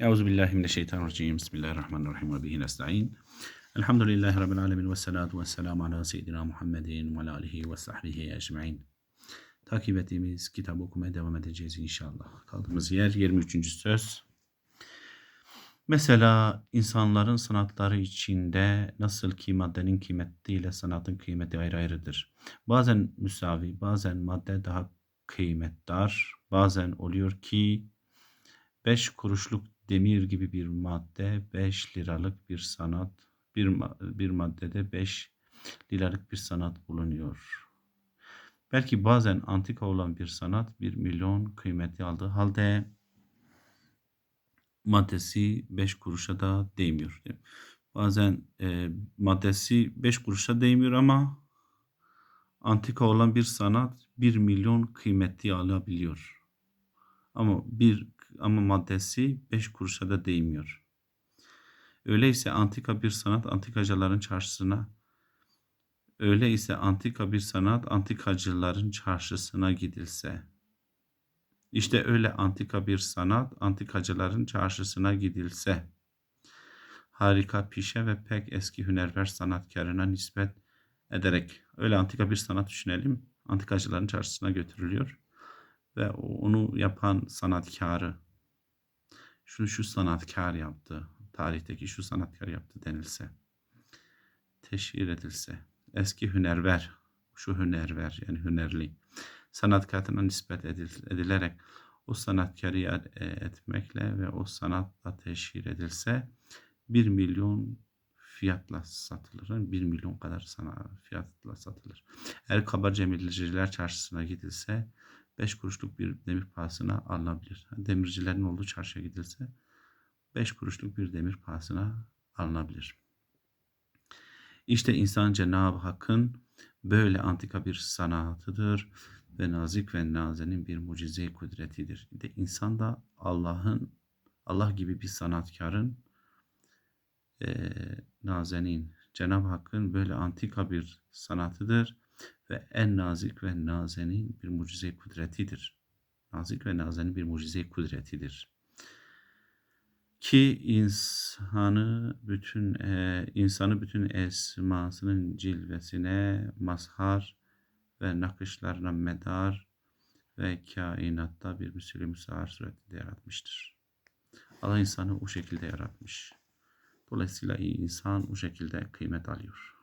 Euzu billahi mineşşeytanirracim. Bismillahirrahmanirrahim ve bihi nestaîn. Elhamdülillahi rabbil alamin ve salatu vesselamu ala seyyidina Muhammedin ve alihi ve sahbihi ecmaîn. Takip ettiğimiz kitabı okumaya devam edeceğiz inşallah. Kaldığımız yer 23. söz. Mesela insanların sanatları içinde nasıl ki maddenin kıymetiyle sanatın kıymeti ayrı ayrıdır. Bazen müsavi, bazen madde daha kıymetdar, bazen oluyor ki 5 kuruşluk demir gibi bir madde 5 liralık bir sanat, bir, bir maddede 5 liralık bir sanat bulunuyor. Belki bazen antika olan bir sanat 1 milyon kıymeti aldığı halde maddesi 5 kuruşa da değmiyor. Bazen e, maddesi 5 kuruşa değmiyor ama antika olan bir sanat 1 milyon kıymeti alabiliyor. Ama bir ama maddesi 5 kuruşa da değmiyor. Öyleyse antika bir sanat antikacıların çarşısına öyleyse antika bir sanat antikacıların çarşısına gidilse işte öyle antika bir sanat antikacıların çarşısına gidilse harika pişe ve pek eski hünerver sanatkarına nispet ederek öyle antika bir sanat düşünelim antikacıların çarşısına götürülüyor ve onu yapan sanatkarı şunu şu sanatkar yaptı, tarihteki şu sanatkar yaptı denilse, teşhir edilse, eski hünerver, şu hünerver yani hünerli, sanatkarına nispet edil- edilerek o sanatkarı e, etmekle ve o sanatla teşhir edilse bir milyon fiyatla satılır. Bir milyon kadar sana fiyatla satılır. Eğer kabaca demirciler çarşısına gidilse 5 kuruşluk bir demir pahasına alınabilir. Demircilerin olduğu çarşıya gidilse 5 kuruşluk bir demir pahasına alınabilir. İşte insan Cenab-ı Hakk'ın böyle antika bir sanatıdır ve nazik ve nazenin bir mucize kudretidir. De insan da Allah'ın Allah gibi bir sanatkarın eee nazenin Cenab-ı Hakk'ın böyle antika bir sanatıdır ve en nazik ve nazenin bir mucize kudretidir. Nazik ve nazenin bir mucize kudretidir. Ki insanı bütün e, insanı bütün esmasının cilvesine mazhar ve nakışlarına medar ve kainatta bir müslim müsahar suretinde yaratmıştır. Allah insanı o şekilde yaratmış. Dolayısıyla insan o şekilde kıymet alıyor.